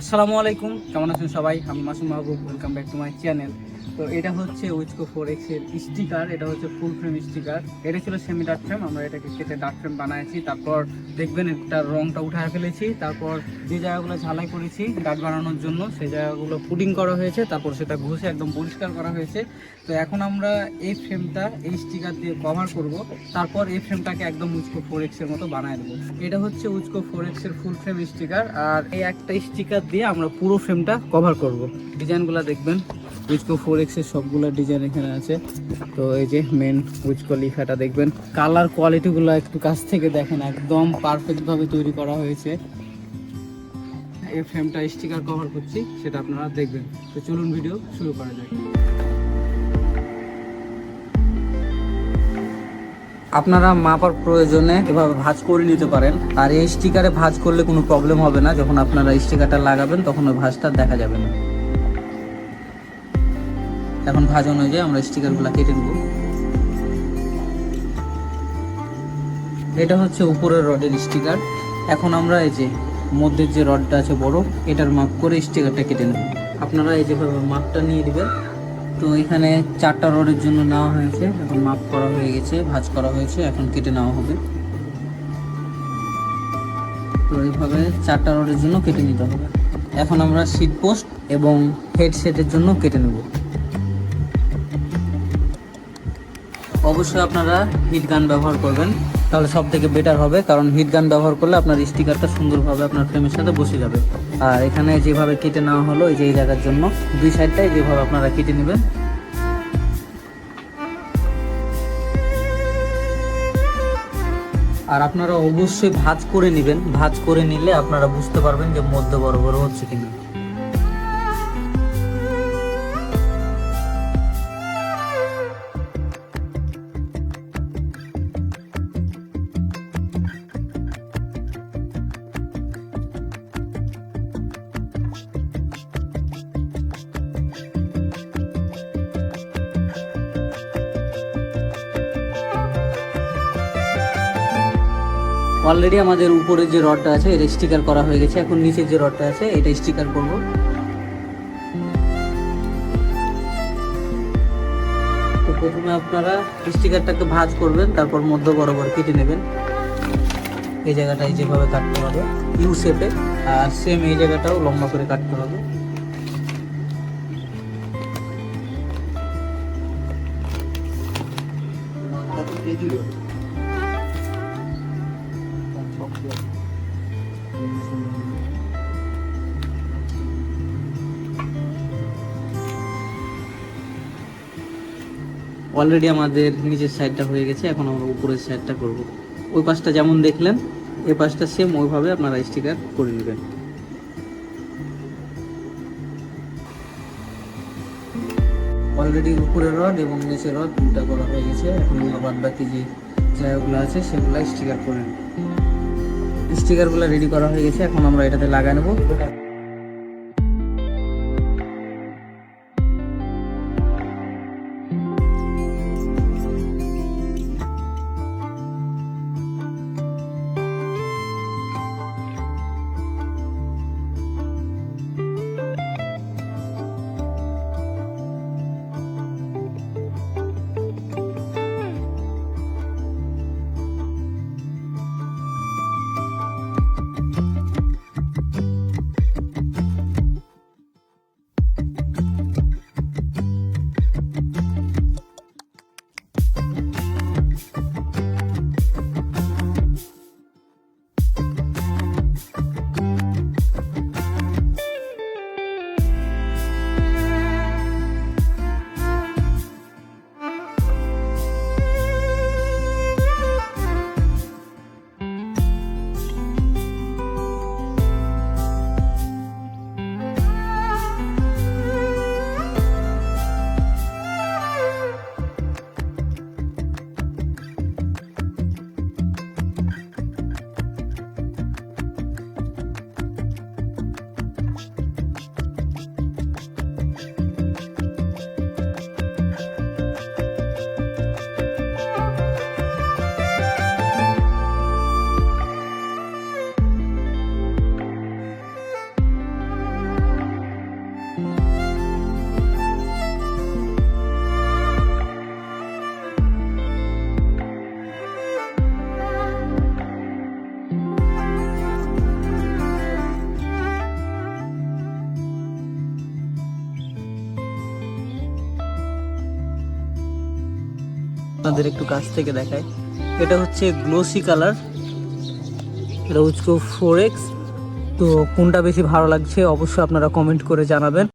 আসসালামু আলাইকুম। কেমন আছেন সবাই? আমি Masum Mahbub. Welcome back to my channel তো এটা হচ্ছে উইচকো ফোর এক্সের স্টিকার এটা হচ্ছে ফুল ফ্রেম স্টিকার এটা ছিল সেমি ডার্ক ফ্রেম আমরা এটাকে কেটে ডার্ক ফ্রেম বানাইছি, তারপর দেখবেন এটার রংটা উঠায় ফেলেছি, তারপর যে জায়গাগুলো ঝালাই করেছি ডাট বানানোর জন্য, সেই জায়গাগুলো পুডিং করা হয়েছে, তারপর সেটা ঘষে একদম পরিষ্কার করা হয়েছে। তো এখন আমরা এই ফ্রেমটা এই স্টিকার দিয়ে কভার করব, তারপর এই ফ্রেমটাকে একদম উইচকো ফোর এক্সের মতো বানায় দেবো। এটা হচ্ছে উইচকো ফোর এক্সের ফুল ফ্রেম স্টিকার আর এই একটা স্টিকার দিয়ে আমরা পুরো ফ্রেমটা কভার করব। ডিজাইনগুলো দেখবেন। উইচকো ফোর এক্সের সবগুলো ডিজাইন এখানে আছে। তো এই যে মেন উইচকো লিফাটা দেখবেন। কালার কোয়ালিটিগুলো একটু কাছ থেকে দেখেন, একদম পারফেক্ট ভাবে তৈরি করা হয়েছে। এই ফ্রেমটা স্টিকার কভার করছি, সেটা আপনারা দেখবেন। তো চলুন ভিডিও শুরু করা যাক। আপনারা মাপার প্রয়োজনে এভাবে ভাঁজ করে নিতে পারেন। আর এই স্টিকারে ভাঁজ করলে কোনো প্রবলেম হবে না। যখন আপনারা স্টিকারটা লাগাবেন, তখন ওই ভাঁজটা দেখা যাবে না। এখন ভাঁজ অনুযায়ী আমরা স্টিকারগুলো কেটে নেব। এটা হচ্ছে উপরের রডের স্টিকার এখন আমরা এই যে মধ্যের যে রডটা আছে বড়, এটার মাপ করে স্টিকারটা কেটে নেব। আপনারা এই যেভাবে মাপটা নিয়ে দিবেন তো এখানে চারটা রডের জন্য নেওয়া হয়েছে। এখন মাপ করা হয়ে গেছে, ভাঁজ করা হয়েছে, এখন কেটে নেওয়া হবে। তো এইভাবে চারটা রডের জন্য কেটে নিতে হবে। এখন আমরা সিট পোস্ট এবং হেডসেটের জন্য কেটে নেব। অবশ্যই আপনারা হিট গান ব্যবহার করবেন। তাহলে সব থেকে বেটার হবে, কারণ হিট গান ব্যবহার করলে আপনার স্টিকারটা সুন্দরভাবে আপনার ফ্রেমের সাথে বসে যাবে। আর এখানে যেভাবে কেটে নেওয়া হলো, এই যে এই জায়গার জন্য, দুই সাইডটাই যেভাবে আপনারা কেটে নেবেন। আর আপনারা অবশ্যই ভাঁজ করে নেবেন। ভাঁজ করে নিলে আপনারা বুঝতে পারবেন যে মধ্যে বড় বড় হচ্ছে কিনা। অলরেডি আমাদের উপরে যে রডটা আছে, এটা স্টিকার করা হয়ে গেছে। এখন নিচের যে রডটা আছে, এটা স্টিকার করব। তো প্রথমে আপনারা স্টিকারটাকে ভাঁজ করবেন, তারপর মধ্য বরাবর কেটে নেবেন। এই জায়গাটায় যেভাবে কাটতে হবে ইউ শেপে আর সেম এই জায়গাটাও লম্বা করে কাটতে হবে। অলরেডি আমাদের নিচের সাইডটা হয়ে গেছে, এখন আমরা উপরের সাইডটা করব। ওই পাশটা যেমন দেখলেন এই পাশটা সেম ওইভাবে আপনারা স্টিকার করে নেবেন। অলরেডি উপরের রড এবং নিচের রড দুটা করা হয়ে গেছে, এখন বাদ বাকি যে জায়গাগুলো আছে সেগুলো স্টিকার করে নেব। স্টিকারগুলো রেডি করা হয়ে গেছে এখন আমরা এটাতে লাগাই নেব। আপনাদের একটু কাছ থেকে দেখায় এটা হচ্ছে গ্লোসি কালার এটা উচকো ফোর এক্স তো কোনটা বেশি ভালো লাগছে অবশ্যই আপনারা কমেন্ট করে জানাবেন।